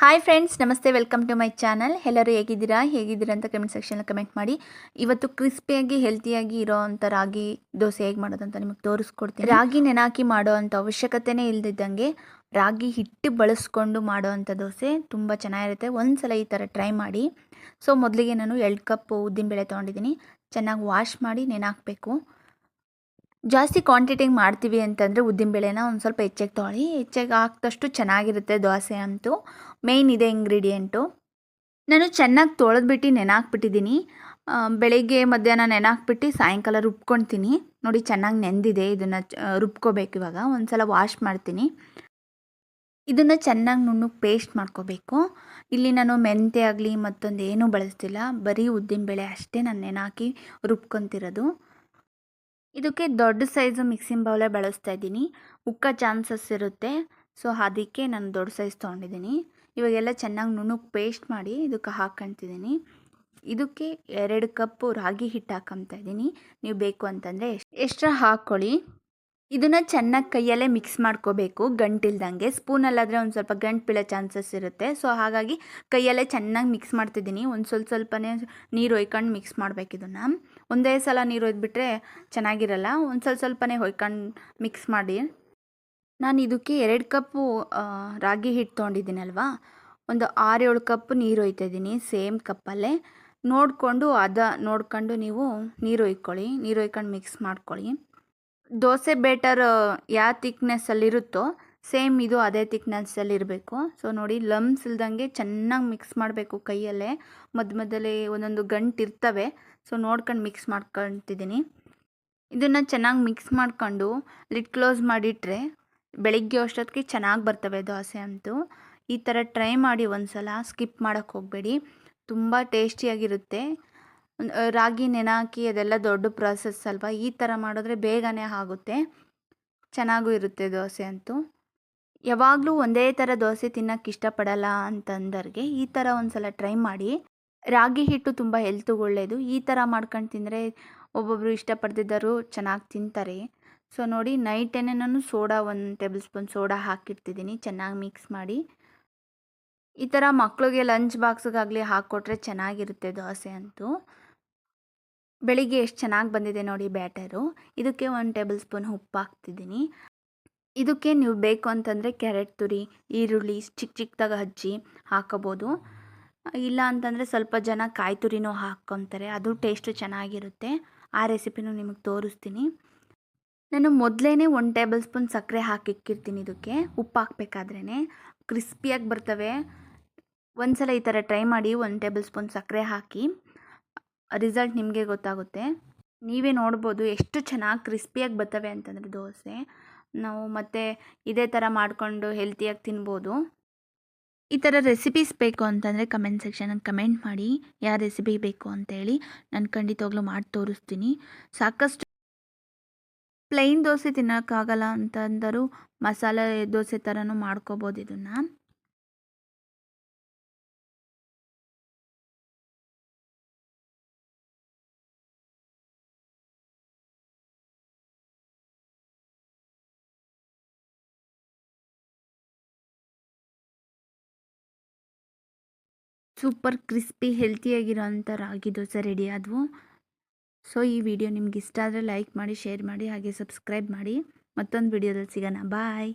Hi friends ನಮಸ್ತೆ welcome to my channel ಎಲ್ಲರೂ ಹೇಗಿದ್ದೀರಾ? ಹೇಗಿದ್ದೀರಾ ಅಂತ ಕಮೆಂಟ್ ಸೆಕ್ಷನಲ್ಲಿ ಕಮೆಂಟ್ ಮಾಡಿ. ಇವತ್ತು ಕ್ರಿಸ್ಪಿಯಾಗಿ ಹೆಲ್ತಿಯಾಗಿ ಇರೋ ಅಂಥ ರಾಗಿ ದೋಸೆ ಹೇಗೆ ಮಾಡೋದು ಅಂತ ನಿಮಗೆ ತೋರಿಸ್ಕೊಡ್ತೀನಿ. ರಾಗಿ ನೆನಾಕಿ ಮಾಡೋ ಅಂಥ ಅವಶ್ಯಕತೆನೇ ಇಲ್ದಿದ್ದಂಗೆ ರಾಗಿ ಹಿಟ್ಟು ಬಳಸ್ಕೊಂಡು ಮಾಡೋ ಅಂಥ ದೋಸೆ ತುಂಬ ಚೆನ್ನಾಗಿರುತ್ತೆ. ಒಂದು ಸಲ ಈ ಥರ ಟ್ರೈ ಮಾಡಿ. ಸೊ ಮೊದಲಿಗೆ ನಾನು ಎರಡು ಕಪ್ ಉದ್ದಿನಬೇಳೆ ತೊಗೊಂಡಿದ್ದೀನಿ. ಚೆನ್ನಾಗಿ ವಾಶ್ ಮಾಡಿ ನೆನಾಕಬೇಕು. ಜಾಸ್ತಿ ಕ್ವಾಂಟಿಟಿಗೆ ಮಾಡ್ತೀವಿ ಅಂತಂದರೆ ಉದ್ದಿನಬೇಳೆನ ಒಂದು ಸ್ವಲ್ಪ ಹೆಚ್ಚಾಗಿ ತೊಗೊಳ್ಳಿ ಹೆಚ್ಚಾಗಿ ಹಾಕಿದಷ್ಟು ಚೆನ್ನಾಗಿರುತ್ತೆ ದೋಸೆ ಅಂತೂ. ಮೇಯ್ನ್ ಇದೆ ಇಂಗ್ರೀಡಿಯೆಂಟು ನಾನು ಚೆನ್ನಾಗಿ ತೊಳೆದ್ಬಿಟ್ಟು ನೆನಾಕ್ಬಿಟ್ಟಿದ್ದೀನಿ. ಬೆಳಿಗ್ಗೆ ಮಧ್ಯಾಹ್ನ ನೆನಾಕ್ಬಿಟ್ಟು ಸಾಯಂಕಾಲ ರುಬ್ಕೊಳ್ತೀನಿ ನೋಡಿ ಚೆನ್ನಾಗಿ ನೆಂದಿದೆ, ಇದನ್ನು ರುಬ್ಕೋಬೇಕು ಇವಾಗ. ಒಂದು ಸಲ ವಾಶ್ ಮಾಡ್ತೀನಿ. ಇದನ್ನು ಚೆನ್ನಾಗಿ ನುಣ್ಣಗೆ ಪೇಸ್ಟ್ ಮಾಡ್ಕೋಬೇಕು. ಇಲ್ಲಿ ನಾನು ಮೆಂತೆ ಆಗಲಿ ಮತ್ತೊಂದು ಏನೂ ಬಳಸ್ತಿಲ್ಲ. ಬರೀ ಉದ್ದಿನಬೇಳೆ ಅಷ್ಟೇ ನಾನು ನೆನಾಕಿ ರುಬ್ಕೊತಿರೋದು. ಇದಕ್ಕೆ ದೊಡ್ಡ ಸೈಜು ಮಿಕ್ಸಿಂಗ್ ಬೌಲೇ ಬಳಸ್ತಾ ಇದ್ದೀನಿ. ಉಕ್ಕ ಚಾನ್ಸಸ್ ಇರುತ್ತೆ. ಸೊ ಅದಕ್ಕೆ ನಾನು ದೊಡ್ಡ ಸೈಜ್ ತೊಗೊಂಡಿದ್ದೀನಿ. ಇವಾಗೆಲ್ಲ ಚೆನ್ನಾಗಿ ನುಣ್ಣಗೆ ಪೇಸ್ಟ್ ಮಾಡಿ ಇದಕ್ಕೆ ಹಾಕ್ಕೊತಿದ್ದೀನಿ. ಇದಕ್ಕೆ ಎರಡು ಕಪ್ಪು ರಾಗಿ ಹಿಟ್ಟು ಹಾಕೊತಾ ಇದ್ದೀನಿ. ನೀವು ಬೇಕು ಅಂತಂದರೆ ಎಷ್ಟರ ಹಾಕ್ಕೊಳ್ಳಿ ಇದನ್ನು ಚೆನ್ನಾಗಿ ಕೈಯಲ್ಲೇ ಮಿಕ್ಸ್ ಮಾಡ್ಕೋಬೇಕು. ಗಂಟಿಲ್ದಂಗೆ. ಸ್ಪೂನಲ್ಲಾದರೆ ಒಂದು ಸ್ವಲ್ಪ ಗಂಟು ಬೀಳೋ ಚಾನ್ಸಸ್ ಇರುತ್ತೆ. ಸೊ ಹಾಗಾಗಿ ಕೈಯಲ್ಲೇ ಚೆನ್ನಾಗಿ ಮಿಕ್ಸ್ ಮಾಡ್ತಿದ್ದೀನಿ. ಒಂದು ಸ್ವಲ್ಪ ಸ್ವಲ್ಪನೇ ನೀರು ಒಯ್ಕೊಂಡು ಮಿಕ್ಸ್ ಮಾಡಬೇಕು ಇದನ್ನು. ಒಂದೇ ಸಲ ನೀರು ಒಯ್ದುಬಿಟ್ರೆ ಚೆನ್ನಾಗಿರಲ್ಲ. ಒಂದು ಸ್ವಲ್ಪ ಸ್ವಲ್ಪನೇ ಹೊಯ್ಕೊಂಡು ಮಿಕ್ಸ್ ಮಾಡಿ. ನಾನು ಇದಕ್ಕೆ ಎರಡು ಕಪ್ಪು ರಾಗಿ ಹಿಟ್ಟು ತೊಗೊಂಡಿದ್ದೀನಲ್ವಾ? ಒಂದು ಆರು ಏಳು ಕಪ್ ನೀರು ಒಯ್ತಾಯಿದ್ದೀನಿ, ಸೇಮ್ ಕಪ್ಪಲ್ಲೇ. ನೋಡಿಕೊಂಡು ಅದ, ನೋಡ್ಕೊಂಡು ನೀವು ನೀರು ಒಯ್ಕೊಳ್ಳಿ. ನೀರು ಒಯ್ಕೊಂಡು ಮಿಕ್ಸ್ ಮಾಡ್ಕೊಳ್ಳಿ. ದೋಸೆ ಬೇಟರ್ ಯಾವ ತಿಕ್ನೆಸ್ಸಲ್ಲಿರುತ್ತೋ ಸೇಮ್ ಇದು ಅದೇ ತಿಕ್ನೆಸ್ಸಲ್ಲಿ ಇರಬೇಕು. ಸೊ ನೋಡಿ ಲಮ್ಸ್ ಇಲ್ದಂಗೆ ಚೆನ್ನಾಗಿ ಮಿಕ್ಸ್ ಮಾಡಬೇಕು ಕೈಯಲ್ಲೇ. ಮಧ್ಯ ಮಧ್ಯದಲ್ಲಿ ಒಂದೊಂದು ಗಂಟು ಇರ್ತವೆ. ಸೊ ನೋಡ್ಕೊಂಡು ಮಿಕ್ಸ್ ಮಾಡ್ಕೊತಿದ್ದೀನಿ. ಇದನ್ನು ಚೆನ್ನಾಗಿ ಮಿಕ್ಸ್ ಮಾಡ್ಕೊಂಡು ಲಿಡ್ ಕ್ಲೋಸ್ ಮಾಡಿಟ್ರೆ ಬೆಳಿಗ್ಗೆ ಅಷ್ಟೊತ್ತಿಗೆ ಚೆನ್ನಾಗಿ ಬರ್ತವೆ ದೋಸೆ ಅಂತೂ. ಈ ಥರ ಟ್ರೈ ಮಾಡಿ ಒಂದು ಸಲ ಸ್ಕಿಪ್ ಮಾಡೋಕ್ಕೆ ಹೋಗಬೇಡಿ. ತುಂಬ ಟೇಸ್ಟಿಯಾಗಿರುತ್ತೆ. ರಾಗಿ, ನೆನಾಕಿ ಅದೆಲ್ಲ ದೊಡ್ಡ ಪ್ರಾಸೆಸ್ ಅಲ್ವಾ? ಈ ಥರ ಮಾಡಿದ್ರೆ ಬೇಗನೆ ಆಗುತ್ತೆ. ಚೆನ್ನಾಗೂ ಇರುತ್ತೆ ದೋಸೆ ಅಂತೂ. ಯಾವಾಗಲೂ ಒಂದೇ ಥರ ದೋಸೆ ತಿನ್ನಕ್ಕೆ ಇಷ್ಟಪಡಲ್ಲ ಅಂತಂದರಿಗೆ ಈ ಥರ ಒಂದು ಸಲ ಟ್ರೈ ಮಾಡಿ. ರಾಗಿ ಹಿಟ್ಟು ತುಂಬ ಹೆಲ್ತ್ಗೆ ಒಳ್ಳೆಯದು ಈ ಥರ ಮಾಡ್ಕೊಂಡು ತಿಂದರೆ ಒಬ್ಬೊಬ್ಬರು ಇಷ್ಟಪಡ್ತಿದ್ದರು ಚೆನ್ನಾಗಿ ತಿಂತಾರೆ. ಸೊ, ನೋಡಿ ನೈಟೇನೆ ನಾನು ಸೋಡಾ ಒಂದು ಟೇಬಲ್ ಸ್ಪೂನ್ ಸೋಡಾ ಹಾಕಿರ್ತಿದ್ದೀನಿ. ಚೆನ್ನಾಗಿ ಮಿಕ್ಸ್ ಮಾಡಿ. ಈ ಥರ ಮಕ್ಕಳಿಗೆ ಲಂಚ್ ಬಾಕ್ಸ್ಗಾಗಲಿ ಹಾಕ್ಕೊಟ್ರೆ ಚೆನ್ನಾಗಿರುತ್ತೆ ದೋಸೆ ಅಂತೂ. ಬೆಳಿಗ್ಗೆ ಎಷ್ಟು ಚೆನ್ನಾಗಿ ಬಂದಿದೆ ನೋಡಿ ಬ್ಯಾಟರು. ಇದಕ್ಕೆ ಒಂದು ಟೇಬಲ್ ಸ್ಪೂನ್ ಉಪ್ಪು ಹಾಕ್ತಿದ್ದೀನಿ ಇದಕ್ಕೆ ನೀವು ಬೇಕು ಅಂತಂದರೆ ಕ್ಯಾರೆಟ್ ತುರಿ, ಈರುಳ್ಳಿ ಚಿಕ್ಕ ಚಿಕ್ಕದಾಗಿ ಹಚ್ಚಿ ಹಾಕೋಬೋದು. ಇಲ್ಲ ಅಂತಂದರೆ ಸ್ವಲ್ಪ ಜನ ಕಾಯಿ ತುರಿನೂ ಹಾಕ್ಕೊತಾರೆ ಅದು ಟೇಸ್ಟು ಚೆನ್ನಾಗಿರುತ್ತೆ. ಆ ರೆಸಿಪಿನೂ ನಿಮಗೆ ತೋರಿಸ್ತೀನಿ. ನಾನು ಮೊದಲೇ ಒನ್ ಟೇಬಲ್ ಸ್ಪೂನ್ ಸಕ್ಕರೆ ಹಾಕಿಕ್ಕಿರ್ತೀನಿ ಇದಕ್ಕೆ. ಉಪ್ಪು ಹಾಕಬೇಕಾದ್ರೇ ಕ್ರಿಸ್ಪಿಯಾಗಿ ಬರ್ತವೆ. ಒಂದು ಸಲ ಈ ಥರ ಟ್ರೈ ಮಾಡಿ ಒಂದು ಟೇಬಲ್ ಸ್ಪೂನ್ ಸಕ್ಕರೆ ಹಾಕಿ. ರಿಸಲ್ಟ್ ನಿಮಗೆ ಗೊತ್ತಾಗುತ್ತೆ. ನೀವೇ ನೋಡ್ಬೋದು ಎಷ್ಟು ಚೆನ್ನಾಗಿ ಕ್ರಿಸ್ಪಿಯಾಗಿ ಬರ್ತವೆ ಅಂತಂದರೆ ದೋಸೆ. ನಾವು ಮತ್ತೆ ಇದೇ ಥರ ಮಾಡಿಕೊಂಡು ಹೆಲ್ತಿಯಾಗಿ ತಿನ್ಬೋದು. ಈ ಥರ ರೆಸಿಪೀಸ್ ಬೇಕು ಅಂತಂದರೆ ಕಮೆಂಟ್ ಸೆಕ್ಷನಲ್ಲಿ ಕಮೆಂಟ್ ಮಾಡಿ ಯಾವ ರೆಸಿಪಿ ಬೇಕು ಅಂತೇಳಿ ನಾನು ಖಂಡಿತವಾಗ್ಲೂ ಮಾಡಿ ತೋರಿಸ್ತೀನಿ. ಸಾಕಷ್ಟು ಪ್ಲೈನ್ ದೋಸೆ ತಿನ್ನೋಕ್ಕಾಗಲ್ಲ ಅಂತಂದರೂ ಮಸಾಲೆ ದೋಸೆ ಥರನೂ ಮಾಡ್ಕೋಬೋದು ಇದನ್ನು. ಸೂಪರ್ ಕ್ರಿಸ್ಪಿ ಹೆಲ್ತಿಯಾಗಿರೋಂಥ ರಾಗಿ ದೋಸೆ ರೆಡಿ ಆದವು ಸೊ, ಈ ವಿಡಿಯೋ ನಿಮ್ಗೆ ಇಷ್ಟ ಆದರೆ ಲೈಕ್ ಮಾಡಿ, ಶೇರ್ ಮಾಡಿ ಹಾಗೆ ಸಬ್ಸ್ಕ್ರೈಬ್ ಮಾಡಿ. ಮತ್ತೊಂದು ವಿಡಿಯೋದಲ್ಲಿ ಸಿಗೋಣ. ಬಾಯ್.